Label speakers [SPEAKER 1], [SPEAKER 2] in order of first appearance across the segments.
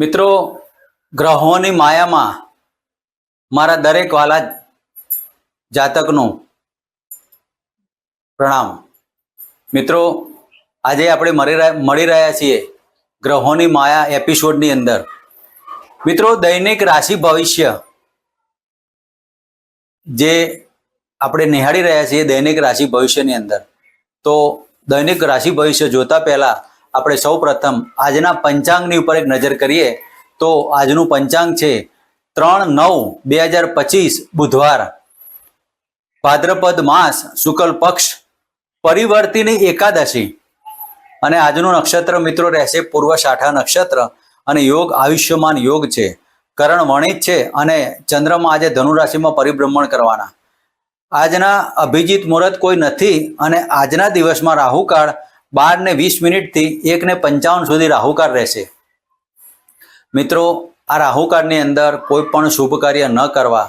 [SPEAKER 1] મિત્રો, ગ્રહોની માયામાં મારા દરેક વાલા જાતકનું પ્રણામ. મિત્રો, આજે આપણે મળી રહ્યા છીએ ગ્રહોની માયા એપિસોડની અંદર. મિત્રો, દૈનિક રાશિ ભવિષ્ય જે આપણે નિહાળી રહ્યા છીએ દૈનિક રાશિ ભવિષ્યની અંદર. તો દૈનિક રાશિ ભવિષ્ય જોતા પહેલા આપણે સૌ પ્રથમ આજના પંચાંગની ઉપર એક નજર કરીએ તો આજનું પંચાંગ છે ત્રણ નવ બે હજાર પચીસ બુધવાર. ભાદ્રપદ માસ શુક્લ પક્ષ પરિવર્તિની એકાદશી. અને આજનું નક્ષત્ર મિત્રો રહેશે પૂર્વ શાઠા નક્ષત્ર અને યોગ આયુષ્યમાન યોગ છે. કરણ વણિત છે અને ચંદ્રમાં આજે ધનુ રાશિમાં પરિભ્રમણ કરવાના. આજના અભિજીત મુહૂર્ત કોઈ નથી અને આજના દિવસમાં રાહુકાળ બાર ને વીસ મિનિટથી એક ને પંચાવન સુધી રાહુકાળ રહેશે. મિત્રો, આ રાહુકાળની અંદર કોઈ પણ શુભ કાર્ય ન કરવા,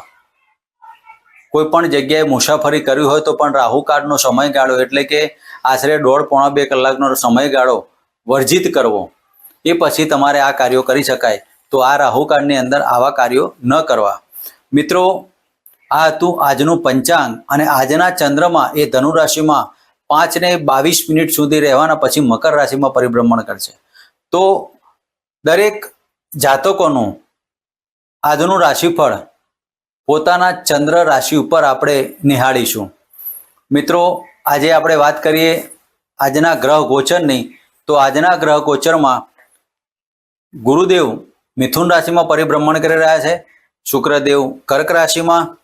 [SPEAKER 1] કોઈ પણ જગ્યાએ મુસાફરી કરવી હોય તો પણ રાહુકાળનો સમયગાળો એટલે કે આશરે દોઢ પોણા બે કલાકનો સમયગાળો વર્જિત કરવો. એ પછી તમારે આ કાર્યો કરી શકાય. તો આ રાહુકાળની અંદર આવા કાર્યો ન કરવા. મિત્રો, આ હતું આજનું પંચાંગ અને આજના ચંદ્રમાં એ ધનુ રાશિમાં પાંચ ને બાવીસ મિનિટ સુધી રહેવાના પછી મકર રાશિમાં પરિભ્રમણ કરશે. તો દરેક જાતકોનું આજનું રાશિફળ પોતાના ચંદ્ર રાશિ ઉપર આપણે નિહાળીશું. મિત્રો, આજે આપણે વાત કરીએ આજના ગ્રહ ગોચરની. તો આજના ગ્રહ ગોચરમાં ગુરુદેવ મિથુન રાશિમાં પરિભ્રમણ કરી રહ્યા છે. શુક્રદેવ કર્ક રાશિમાં,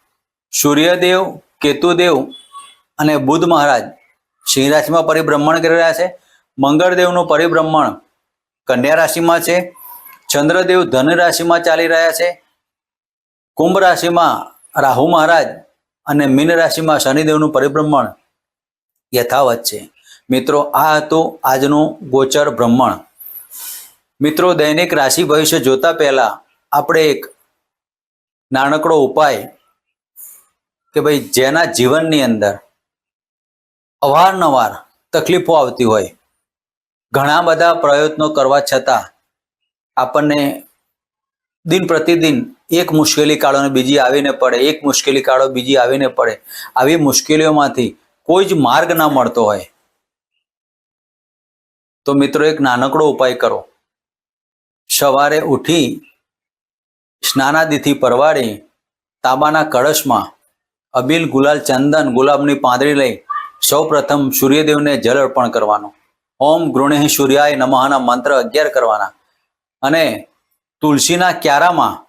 [SPEAKER 1] સૂર્યદેવ, કેતુદેવ અને બુધ મહારાજ સિંહ રાશિમાં પરિભ્રમણ કરી રહ્યા છે. મંગળદેવનું પરિભ્રમણ કન્યા રાશિમાં છે. ચંદ્રદેવ ધન રાશિમાં ચાલી રહ્યા છે. કુંભ રાશિમાં રાહુ મહારાજ અને મીન રાશિમાં શનિદેવનું પરિભ્રમણ યથાવત છે. મિત્રો, આ હતું આજનું ગોચર ભ્રમણ. મિત્રો, દૈનિક રાશિ ભવિષ્ય જોતા પહેલા આપણે એક નાનકડો ઉપાય કે ભાઈ, જેના જીવનની અંદર અવારનવાર તકલીફો આવતી હોય. ઘણા બધા પ્રયત્નો કરવા છતાં આપણને દિન પ્રતિદિન એક મુશ્કેલી કાળોને બીજી આવીને પડે, એક મુશ્કેલી કાળો બીજી આવીને પડે. આવી મુશ્કેલીઓમાંથી કોઈ જ માર્ગ ના મળતો હોય. તો મિત્રો એક નાનકડો ઉપાય કરો. સવારે ઉઠી સ્નાનાદિથી પરવાડી તાંબાના કળશમાં અબીલ ગુલાલ ચંદન ગુલાબની પાંદડી લઈ સૌ પ્રથમ સૂર્યદેવને જળ અર્પણ કરવાનું. ઓમ ગૃણિ સૂર્યાય નમઃના મંત્ર અગિયાર કરવાના. અને તુલસીના ક્યારામાં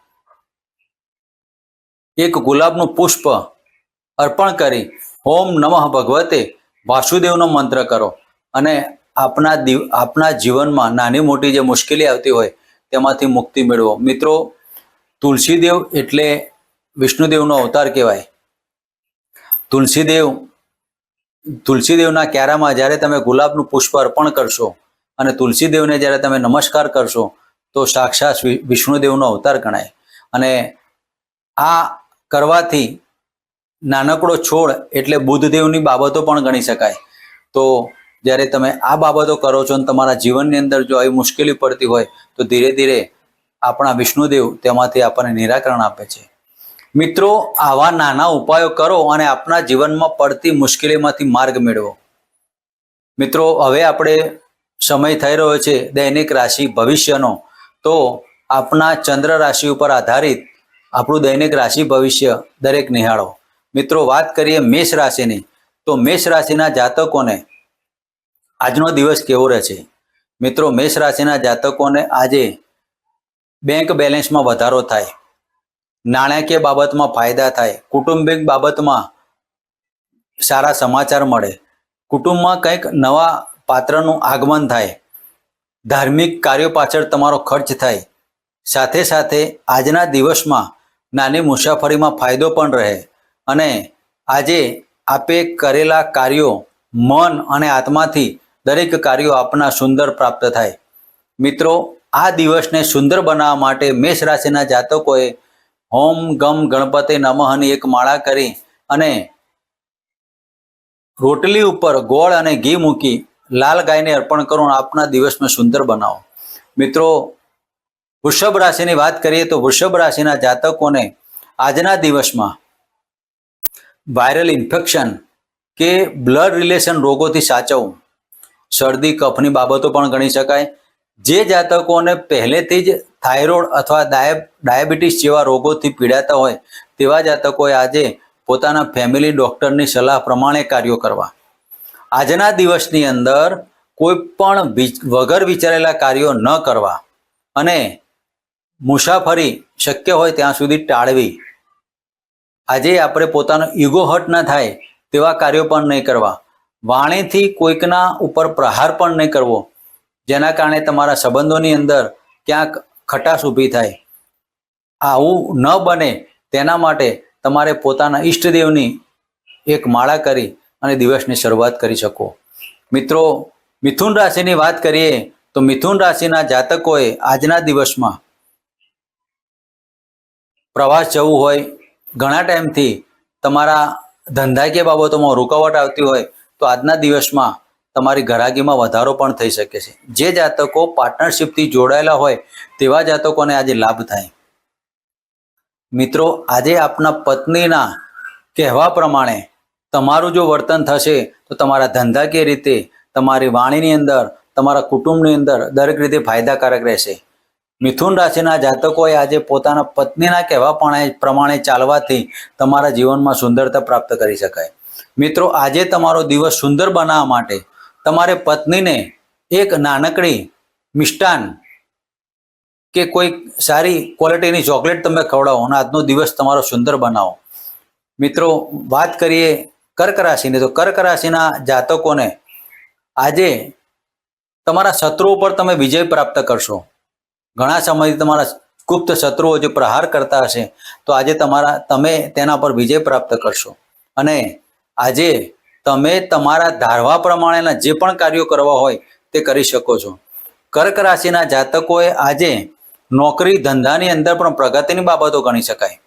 [SPEAKER 1] એક ગુલાબનું પુષ્પ અર્પણ કરી ઓમ નમઃ ભગવતે વાસુદેવનો મંત્ર કરો. અને આપના દિવ, આપના જીવનમાં નાની મોટી જે મુશ્કેલી આવતી હોય તેમાંથી મુક્તિ મેળવો. મિત્રો, તુલસીદેવ એટલે વિષ્ણુદેવનો અવતાર કહેવાય. તુલસીદેવ તુલસીદેવના ક્યારામાં જ્યારે તમે ગુલાબનું પુષ્પ અર્પણ કરશો અને તુલસીદેવને જ્યારે તમે નમસ્કાર કરશો, તો સાક્ષાત વિષ્ણુદેવનો અવતાર ગણાય. અને આ કરવાથી નાનકડો છોડ એટલે બુદ્ધદેવની બાબતો પણ ગણી શકાય. તો જ્યારે તમે આ બાબતો કરો છો અને તમારા જીવનની અંદર જો આવી મુશ્કેલી પડતી હોય, તો ધીરે ધીરે આપણા વિષ્ણુદેવ તેમાંથી આપણને નિરાકરણ આપે છે. મિત્રો, આવા નાના ઉપાયો કરો અને આપના જીવનમાં પડતી મુશ્કેલીમાંથી માર્ગ મેળવો. મિત્રો, હવે આપણે સમય થઈ રહ્યો છે દૈનિક રાશિ ભવિષ્યનો. તો આપના ચંદ્ર રાશિ ઉપર આધારિત આપણું દૈનિક રાશિ ભવિષ્ય દરેક નિહાળો. મિત્રો, વાત કરીએ મેષ રાશિની. તો મેષ રાશિના જાતકોને આજનો દિવસ કેવો રહેશે? મિત્રો, મેષ રાશિના જાતકોને આજે બેંક બેલેન્સમાં વધારો થાય. નાણાકીય બાબતમાં ફાયદા થાય, કુટુંબિક બાબતમાં સારા સમાચાર મળે. કુટુંબમાં કંઈક નવા પાત્રનું આગમન થાય. ધાર્મિક કાર્યો પાછળ તમારો ખર્ચ થાય. સાથે સાથે આજના દિવસમાં નાની મુસાફરીમાં ફાયદો પણ રહે અને આજે આપે કરેલા કાર્યો મન અને આત્માથી દરેક કાર્યો આપના સુંદર પ્રાપ્ત થાય. મિત્રો, આ દિવસને સુંદર બનાવવા માટે મેષ રાશિના જાતકોએ હોમ ગમ ગણપતિ નમઃની એક માળા કરી અને રોટલી ઉપર ગોળ અને ઘી મૂકી લાલ ગાયને અર્પણ કરો આપના દિવસને સુંદર બનાવો. મિત્રો, વૃષભ રાશિની વાત કરીએ તો વૃષભ રાશિના જાતકોને આજના દિવસમાં વાયરલ ઇન્ફેક્શન કે બ્લડ રિલેશન રોગોથી સાચવવું. શરદી, કફની બાબતો પણ ગણી શકાય. જે જાતકોને પહેલેથી જ થાઇરોઇડ અથવા ડાય ડાયાબિટીસ જેવા રોગોથી પીડાતા હોય તેવા જાતકોએ આજે પોતાના ફેમિલી ડૉક્ટરની સલાહ પ્રમાણે કાર્યો કરવા. આજના દિવસની અંદર કોઈ પણ વગર વિચારેલા કાર્યો ન કરવા અને મુસાફરી શક્ય હોય ત્યાં સુધી ટાળવી. આજે આપણે પોતાનો ઈગો ન થાય તેવા કાર્યો પણ નહીં કરવા. વાણીથી કોઈકના ઉપર પ્રહાર પણ નહીં કરવો, જેના કારણે તમારા સંબંધોની અંદર ક્યાંક ખટાશ ઊભી થાય. આવું ન બને તેના માટે તમારે પોતાના ઈષ્ટદેવની એક માળા કરી અને દિવસની શરૂઆત કરી શકો. મિત્રો, મિથુન રાશિની વાત કરીએ તો મિથુન રાશિના જાતકોએ આજના દિવસમાં પ્રવાસ જવું હોય, ઘણા ટાઈમથી તમારા ધંધાકીય બાબતોમાં રૂકાવટ આવતી હોય, તો આજના દિવસમાં તમારી ઘરાગીમાં વધારો પણ થઈ શકે છે. જે જાતકો પાર્ટનરશિપથી જોડાયેલા હોય, તેવા જાતકોને આજે લાભ થાય. મિત્રો, આજે આપના પત્નીના કહેવા પ્રમાણે તમારું જો વર્તન થશે, તો તમારા ધંધાકીય રીતે, તમારી વાણીની અંદર, તમારા કુટુંબની અંદર દરેક રીતે ફાયદાકારક રહેશે. મિથુન રાશિના જાતકોએ આજે પોતાના પત્નીના કહેવા પ્રમાણે- પ્રમાણે ચાલવાથી તમારા જીવનમાં સુંદરતા પ્રાપ્ત કરી શકાય. મિત્રો, આજે તમારો દિવસ સુંદર બનાવવા માટે તમારે પત્નીને એક નાનકડી મિષ્ટાન કે કોઈ સારી ક્વોલિટીની ચોકલેટ તમે ખવડાવો અને આજનો દિવસ તમારો સુંદર બનાવો. મિત્રો, વાત કરીએ કર્ક રાશિની તો કર્ક રાશિના જાતકોને આજે તમારા શત્રુઓ પર તમે વિજય પ્રાપ્ત કરશો. ઘણા સમયથી તમારા ગુપ્ત શત્રુઓ જે પ્રહાર કરતા હશે, તો આજે તમારા, તમે તેના પર વિજય પ્રાપ્ત કરશો. અને આજે તમે તમારા ધારવા પ્રમાણેના જે પણ કાર્યો કરવા હોય તે કરી શકો છો. કર્ક રાશિના જાતકોએ આજે નોકરી ધંધાની અંદર પણ પ્રગતિની બાબતો ગણી શકાય.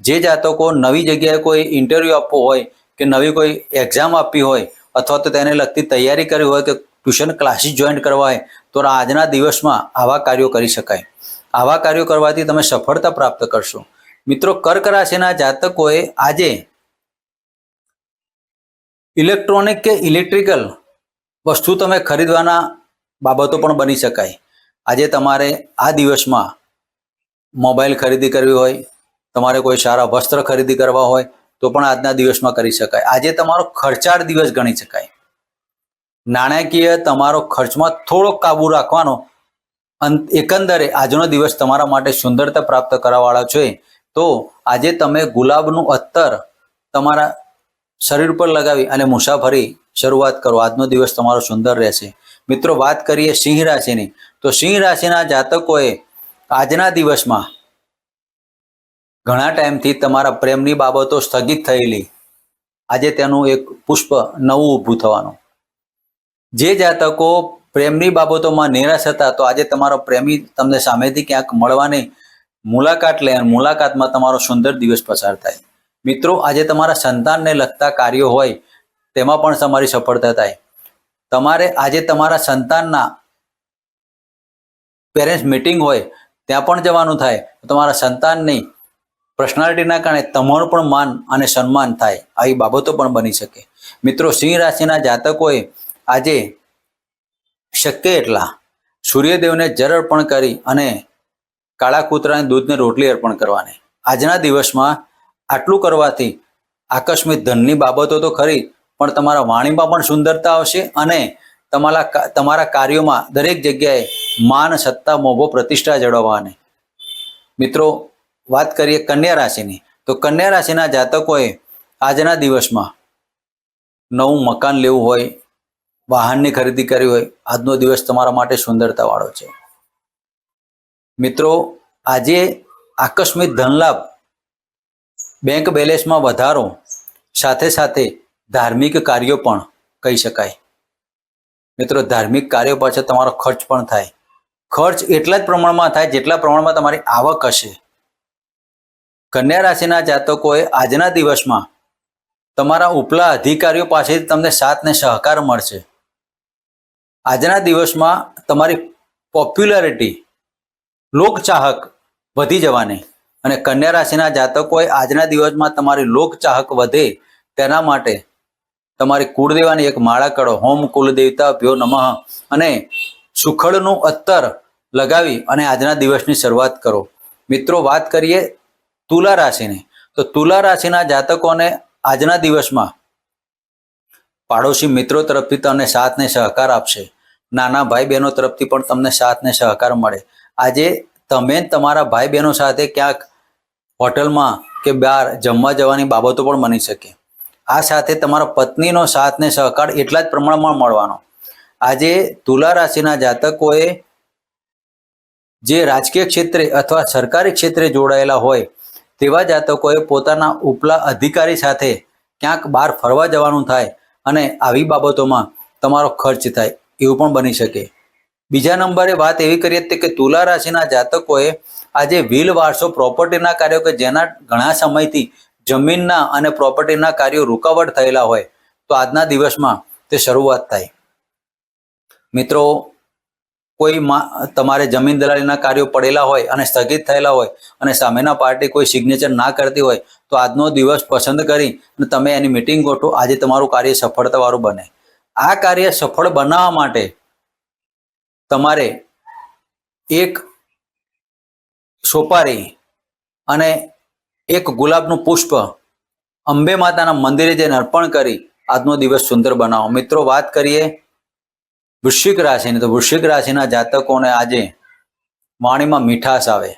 [SPEAKER 1] જે જાતકો નવી જગ્યાએ કોઈ ઇન્ટરવ્યૂ આપવો હોય કે નવી કોઈ એક્ઝામ આપવી હોય અથવા તો તેને લગતી તૈયારી કરવી હોય કે ટ્યુશન ક્લાસીસ જોઈન કરવા હોય તો આજના દિવસમાં આવા કાર્યો કરી શકાય. આવા કાર્યો કરવાથી તમે સફળતા પ્રાપ્ત કરશો. મિત્રો કર્ક રાશિના જાતકોએ આજે ઇલેક્ટ્રોનિક કે ઇલેક્ટ્રિકલ વસ્તુ તમે ખરીદવાના બાબતો પણ બની શકાય. આજે તમારે આ દિવસમાં મોબાઈલ ખરીદી કરવી હોય, તમારે કોઈ સારા વસ્ત્ર ખરીદી કરવા હોય, તો પણ આજના દિવસમાં કરી શકાય. આજે તમારો ખર્ચાળ દિવસ ગણી શકાય. નાણાકીય તમારો ખર્ચમાં થોડોક કાબુ રાખવાનો એકંદરે આજનો દિવસ તમારા માટે સુંદરતા પ્રાપ્ત કરવાવાળો છે. તો આજે તમે ગુલાબનું અત્તર તમારા શરીર પર લગાવી અને મુસાફરી શરૂઆત કરો. આજનો દિવસ તમારો સુંદર રહેશે. મિત્રો, વાત કરીએ સિંહ રાશિની. તો સિંહ રાશિના જાતકોએ આજના દિવસમાં ઘણા ટાઈમથી તમારા પ્રેમની બાબતો સ્થગિત થયેલી. આજે તેનું એક પુષ્પ નવું ઊભું થવાનું. જે જાતકો પ્રેમની બાબતોમાં નિરાશ હતા, તો આજે તમારો પ્રેમી તમને સામેથી ક્યાંક મળવાની મુલાકાત લે અને મુલાકાતમાં તમારો સુંદર દિવસ પસાર થાય. મિત્રો, આજે તમારા સંતાનને લગતા કાર્યો હોય, તેમાં પણ તમારી સફળતા થાય. તમારે આજે તમારા સંતાનના પેરેન્ટ્સ મીટિંગ હોય, ત્યાં પણ જવાનું થાય. તમારા સંતાનની પર્સનાલિટીના કારણે તમારું પણ માન અને સન્માન થાય. આવી બાબતો પણ બની શકે. મિત્રો, સિંહ રાશિના જાતકોએ આજે શક્ય એટલા સૂર્યદેવને જળ અર્પણ કરી અને કાળા કૂતરાને દૂધને રોટલી અર્પણ કરવાની. આજના દિવસમાં આટલું કરવાથી આકસ્મિક ધનની બાબતો તો ખરી, પણ તમારા વાણીમાં પણ સુંદરતા આવશે અને તમારા તમારા કાર્યોમાં દરેક જગ્યાએ માન, સત્તા, મોભો, પ્રતિષ્ઠા જળવવાની મિત્રો, વાત કરીએ કન્યા રાશિની. તો કન્યા રાશિના જાતકોએ આજના દિવસમાં નવું મકાન લેવું હોય, વાહનની ખરીદી કરવી હોય, આજનો દિવસ તમારા માટે સુંદરતાવાળો છે. મિત્રો, આજે આકસ્મિક ધનલાભ બેંક બેલેન્સમાં વધારો સાથે સાથે ધાર્મિક કાર્યો પણ કહી શકાય. મિત્રો, ધાર્મિક કાર્યો પાછળ તમારો ખર્ચ પણ થાય. ખર્ચ એટલા જ પ્રમાણમાં થાય જેટલા પ્રમાણમાં તમારી આવક હશે. કન્યા રાશિના જાતકોએ આજના દિવસમાં તમારા ઉપલા અધિકારીઓ પાસેથી તમને સાથ ને સહકાર મળશે. આજના દિવસમાં તમારી પોપ્યુલારિટી લોકચાહક વધી જવાની અને કન્યા રાશિના જાતકોએ આજના દિવસમાં તમારી લોકચાહક વધે તેના માટે તમારી કુળદેવાની એક માળા કરો. હોમ કુલદેવતા ભ્યો નમઃ અને સુખડનું અત્તર લગાવી અને આજના દિવસની શરૂઆત કરો. મિત્રો, વાત કરીએ તુલા રાશિની. તો તુલા રાશિના જાતકોને આજના દિવસમાં પાડોશી મિત્રો તરફથી તમને સાથ ને સહકાર આપશે. નાના ભાઈ બહેનો તરફથી પણ તમને સાથ ને સહકાર મળે. આજે તમે તમારા ભાઈ બહેનો સાથે ક્યાંક હોટલમાં કે બહાર જમવા જવાની બાબતો પણ બની શકે. આ સાથે તમારા પત્નીનો સાથ ને સહકાર એટલા જ પ્રમાણમાં મળવાનો. આજે તુલા રાશિના જાતકોએ જે રાજકીય ક્ષેત્રે અથવા સરકારી ક્ષેત્રે જોડાયેલા હોય, તેવા જાતકોએ પોતાના ઉપલા અધિકારી સાથે ક્યાંક બહાર ફરવા જવાનું થાય અને આવી બાબતોમાં તમારો ખર્ચ થાય એવું પણ બની શકે. બીજા નંબરે વાત એવી કરીએ કે તુલા રાશિના જાતકોએ આજે વ્હીલ વારસો પ્રોપર્ટીના કાર્યો કે જેના ઘણા સમયથી જમીનના અને પ્રોપર્ટીના કાર્યો રૂકાવટ થયેલા હોય, તો આજના દિવસમાં તે શરૂઆત થાય. મિત્રો, કોઈ તમારે જમીન દલાલીના કાર્યો પડેલા હોય અને સ્થગિત થયેલા હોય અને સામેના પાર્ટી કોઈ સિગ્નેચર ના કરતી હોય, તો આજનો દિવસ પસંદ કરી અને તમે એની મિટિંગ ગોઠવો. આજે તમારું કાર્ય સફળતાવાળું બને. આ કાર્ય સફળ બનાવવા માટે તમારે એક સોપારી અને એક ગુલાબનું પુષ્પ અંબે માતાના મંદિરે જઈને અર્પણ કરી. આજનો દિવસ સુંદર બનાવો. મિત્રો, વાત કરીએ વૃશ્ચિક રાશિની. તો વૃશ્ચિક રાશિના જાતકોને આજે વાણીમાં મીઠાશ આવે.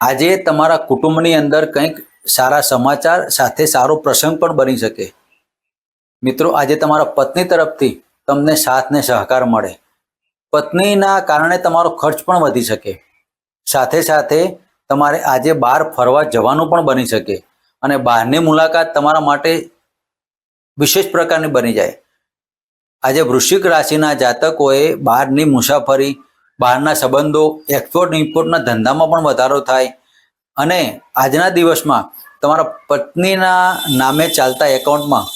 [SPEAKER 1] આજે તમારા કુટુંબની અંદર કંઈક સારા સમાચાર સાથે સારો પ્રસંગ પણ બની શકે. મિત્રો, આજે તમારા પત્ની તરફથી તમને સાથ ને સહકાર મળે. પત્નીના કારણે તમારો ખર્ચ પણ વધી શકે. સાથે સાથે તમારે આજે બહાર ફરવા જવાનું પણ બની શકે અને બહારની મુલાકાત તમારા માટે વિશેષ પ્રકારની બની જાય. આજે વૃશ્ચિક રાશિના જાતકોએ બહારની મુસાફરી, બહારના સંબંધો એક્સપોર્ટ ઇમ્પોર્ટના ધંધામાં પણ વધારો થાય અને આજના દિવસમાં તમારા પત્નીના નામે ચાલતા એકાઉન્ટમાં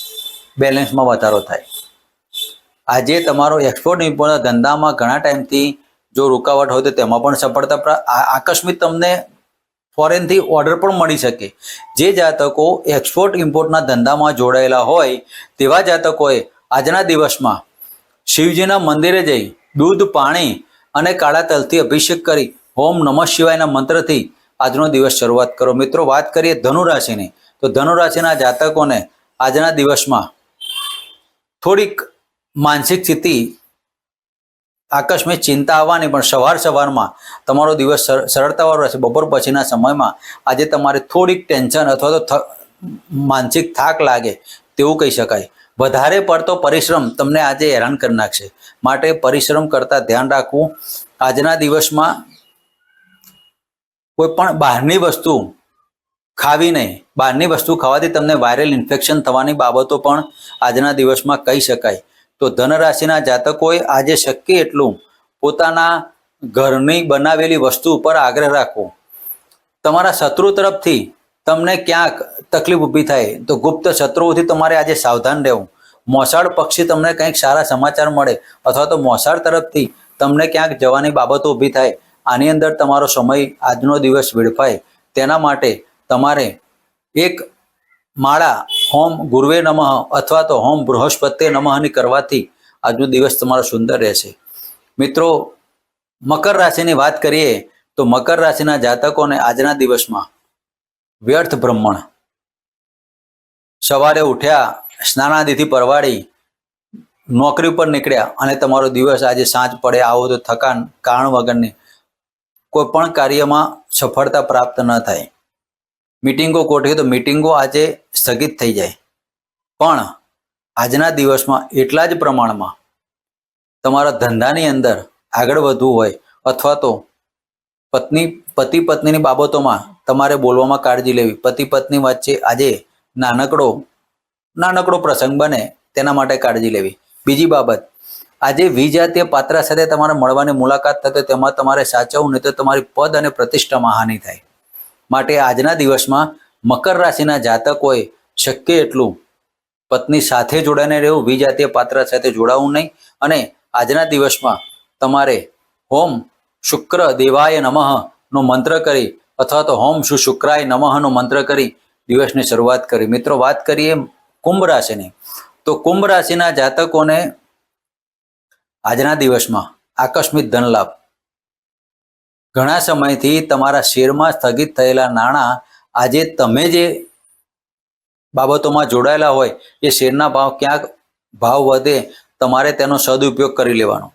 [SPEAKER 1] બેલેન્સમાં વધારો થાય. આજે તમારો એક્સપોર્ટ ઇમ્પોર્ટના ધંધામાં ઘણા ટાઈમથી જો રૂકાવટ હોય તો તેમાં પણ સફળતા આકસ્મિક તમને ફોરેનથી ઓર્ડર પણ મળી શકે. જે જાતકો એક્સપોર્ટ ઇમ્પોર્ટના ધંધામાં જોડાયેલા હોય, તેવા જાતકોએ આજના દિવસમાં શિવજીના મંદિરે જઈ દૂધ, પાણી અને કાળા તલથી અભિષેક કરી ઓમ નમઃ શિવાયના મંત્રથી આજનો દિવસ શરૂઆત કરો. મિત્રો, વાત કરીએ ધનુરાશિની. તો ધનુ રાશિના જાતકોને આજના દિવસમાં થોડીક માનસિક સ્થિતિ આકસ્મિક ચિંતા આવવાની પણ સવાર સવારમાં તમારો દિવસ સરળતાવાળો રહેશે. બપોર પછીના સમયમાં આજે તમારે થોડીક ટેન્શન અથવા તો માનસિક થાક લાગે તેવું કહી શકાય. વધારે પડતો પરિશ્રમ તમને આજે હેરાન કરી નાખશે. માટે પરિશ્રમ કરતાં ધ્યાન રાખવું. આજના દિવસમાં કોઈ પણ બહારની વસ્તુ ખાવી નહીં. બહારની વસ્તુ ખાવાથી તમને વાયરલ ઇન્ફેક્શન થવાની બાબતો પણ આજના દિવસમાં કહી શકાય. તો ધનરાશિના જાતકોએ આજે શક્ય એટલું પોતાના ઘરની બનાવેલી વસ્તુ ઉપર આગ્રહ રાખવો. તમારા શત્રુ તરફથી તમને ક્યાંક તકલીફ ઊભી થાય તો ગુપ્ત શત્રુઓથી તમારે આજે સાવધાન રહેવું. મોસાળ પક્ષી તમને કંઈક સારા સમાચાર મળે અથવા તો મોસાળ તરફથી તમને ક્યાંક જવાની બાબતો ઊભી થાય. આની અંદર તમારો સમય આજનો દિવસ વેડફાય. તેના માટે તમારે એક માળા હોમ ગુરુવે નમઃ અથવા તો હોમ બૃહસ્પત્ય નમઃની કરવાથી આજનો દિવસ તમારો સુંદર રહેશે. મિત્રો, મકર રાશિની વાત કરીએ તો મકર રાશિના જાતકોને આજના દિવસમાં વ્યર્થ બ્રહ્મણ. સવારે ઉઠ્યા, સ્નાનાદિથી પરવાડી નોકરી પર નીકળ્યા અને તમારો દિવસ આજે સાંજ પડે આવો તો થકાન કારણ વગરની કોઈ પણ કાર્યમાં સફળતા પ્રાપ્ત ન થાય. મિટિંગો ગોઠવી તો મિટિંગો આજે સ્થગિત થઈ જાય. પણ આજના દિવસમાં એટલા જ પ્રમાણમાં તમારા ધંધાની અંદર આગળ વધવું હોય અથવા તો પત્ની, પતિ, પત્નીની બાબતોમાં તમારે બોલવામાં કાળજી લેવી. પતિ, પત્ની વચ્ચે આજે નાનકડો નાનકડો પ્રસંગ બને તેના માટે કાળજી લેવી. બીજી બાબત, આજે વિજાતીય પાત્ર સાથે તમારે મળવાની મુલાકાત થતો તેમાં તમારે સાચવવું નહીં તો તમારી પદ અને પ્રતિષ્ઠામાં હાનિ થાય. માટે આજના દિવસમાં મકર રાશિના જાતકોએ શક્ય એટલું. પત્ની સાથે જોડાઈને રહેવું, વિજાતીય પાત્ર સાથે જોડાવું નહીં. અને આજના દિવસમાં તમારે હોમ શુક્ર દેવાય નમઃ નો મંત્ર કરી અથવા તો હોમ શું શુક્રાય નમઃ નો મંત્ર કરી દિવસની શરૂઆત કરી. મિત્રો, વાત કરીએ કુંભ રાશિની. તો કુંભ રાશિના જાતકોને આજના દિવસમાં આકસ્મિક ધન લાભ ઘણા સમયથી તમારા શેરમાં સ્થગિત થયેલા નાણાં આજે તમે જે બાબતોમાં જોડાયેલા હોય, એ શેરના ભાવ ક્યાંક ભાવ વધે, તમારે તેનો સદુપયોગ કરી લેવાનો.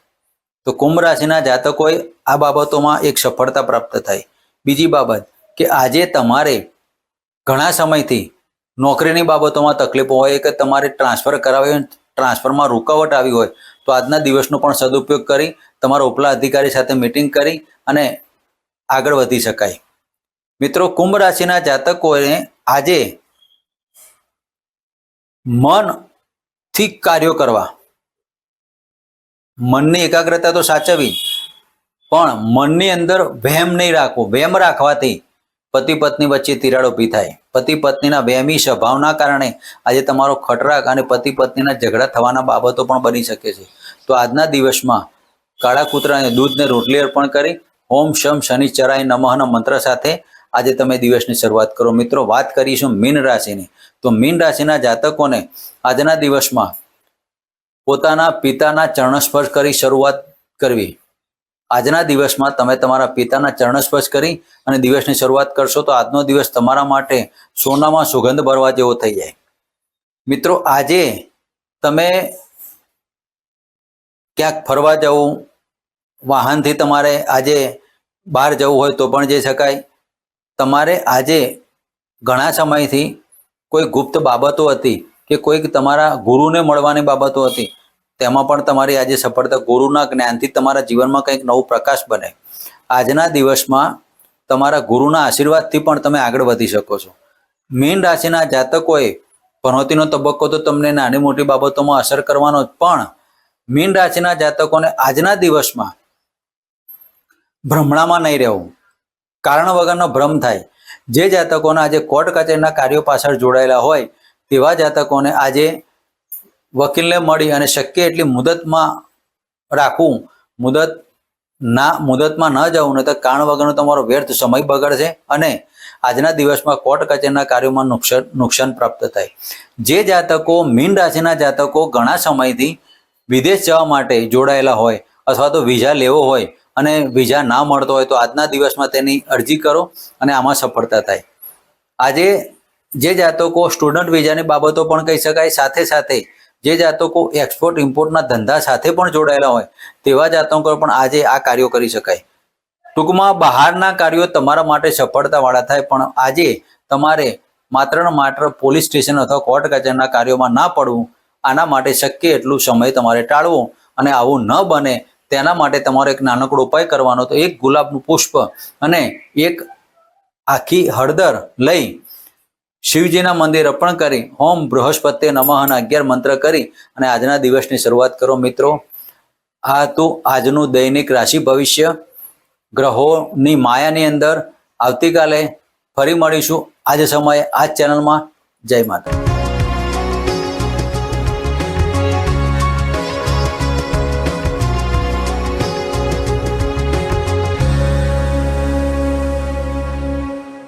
[SPEAKER 1] તો કુંભ રાશિના જાતકોએ આ બાબતોમાં એક સફળતા પ્રાપ્ત થાય બીજી બાબત કે આજે તમારે ઘણા સમયથી નોકરીની બાબતોમાં તકલીફો હોય કે તમારે ટ્રાન્સફર કરાવી હોય ટ્રાન્સફરમાં રૂકાવટ આવી હોય, તો આજના દિવસનો પણ સદુપયોગ કરી, તમારા ઉપલા અધિકારી સાથે મિટિંગ કરી અને આગળ વધી શકાય. મિત્રો, કુંભ રાશિના જાતકોએ આજે મનથી કાર્યો કરવા. મનની એકાગ્રતા તો સાચવવી પણ મનની અંદર વહેમ નહીં રાખવો. વહેમ રાખવાથી પતિ પત્ની વચ્ચે તિરાડ ઊભી થાય. પતિ પત્નીના વહેમી સ્વભાવના કારણે આજે તમારો ખટરાક અને પતિ પત્નીના ઝઘડા થવાના બાબતો પણ બની શકે છે. તો આજના દિવસમાં કાળા કૂતરાને દૂધને રોટલી અર્પણ કરી ઓમ શમ શનિ ચરાય નમઃના મંત્ર સાથે આજે તમે દિવસની શરૂઆત કરો. મિત્રો, વાત કરીશું મીન રાશિની. તો મીન રાશિના જાતકોને આજના દિવસમાં પોતાના પિતાના ચરણસ્પર્શ કરી શરૂઆત કરવી. આજના દિવસમાં તમે તમારા પિતાના ચરણસ્પર્શ કરી અને દિવસની શરૂઆત કરશો તો આજનો દિવસ તમારા માટે સોનામાં સુગંધ ભરવા જેવો થઈ જાય. મિત્રો, આજે તમે ક્યાંક ફરવા જવું, વાહનથી તમારે આજે બહાર જવું હોય તો પણ જઈ શકાય. તમારે આજે ઘણા સમયથી કોઈ ગુપ્ત બાબતો હતી કે કોઈક તમારા ગુરુને મળવાની બાબતો હતી, તેમાં પણ તમારી આજે સફળતા ગુરુના જ્ઞાનથી તમારા જીવનમાં કંઈક નવું પ્રકાશ બને. આજના દિવસમાં તમારા ગુરુના આશીર્વાદથી પણ તમે આગળ વધી શકો છો. મીન રાશિના જાતકોએ ભણોતીનો તબક્કો તો તમને નાની મોટી બાબતોમાં અસર કરવાનો જ, પણ મીન રાશિના જાતકોને આજના દિવસમાં ભ્રમણામાં નહીં રહેવું. કારણ વગરનો ભ્રમ થાય. જે જાતકોના આજે કોર્ટ કચેરીના કાર્યો પાછળ જોડાયેલા હોય, તેવા જાતકોને આજે વકીલને મળી અને શક્ય એટલી મુદતમાં રાખવું, મુદત ના, મુદતમાં ન જવું નહીં તો કારણ વગરનો તમારો વ્યર્થ સમય બગડશે અને આજના દિવસમાં કોર્ટ કચેરીના કાર્યોમાં નુકસાન નુકસાન પ્રાપ્ત થાય. જે જાતકો, મીન રાશિના જાતકો ઘણા સમયથી વિદેશ જવા માટે જોડાયેલા હોય અથવા તો વિઝા લેવો હોય અને વિઝા ના મળતો હોય તો આજના દિવસમાં તેની અરજી કરો અને આમાં સફળતા થાય. આજે જે જાતકો સ્ટુડન્ટ વિઝાની બાબતો પણ કહી શકાય, સાથે સાથે જે જાતકો એક્સપોર્ટ ઇમ્પોર્ટના ધંધા સાથે પણ જોડાયેલા હોય, તેવા જાતકો પણ આજે આ કાર્યો કરી શકાય. ટૂંકમાં બહારના કાર્યો તમારા માટે સફળતાવાળા થાય, પણ આજે તમારે માત્ર ને માત્ર પોલીસ સ્ટેશન અથવા કોર્ટ કચેરીના કાર્યોમાં ના પડવું, આના માટે શક્ય એટલું સમય તમારે ટાળવો અને આવું ન બને તેના માટે તમારે એક નાનકડો ઉપાય કરવાનો તો એક ગુલાબનું પુષ્પ અને એક આખી હળદર લઈ શિવજીના મંદિર અર્પણ કરી હોમ બૃહસ્પતિ નમઃ અગિયાર મંત્ર કરી અને આજના દિવસની શરૂઆત કરો મિત્રો. આ હતું આજનું દૈનિક રાશિ ભવિષ્ય. ગ્રહોની માયાની અંદર આવતીકાલે ફરી મળીશું. આજ સમયે આ ચેનલમાં જય માતા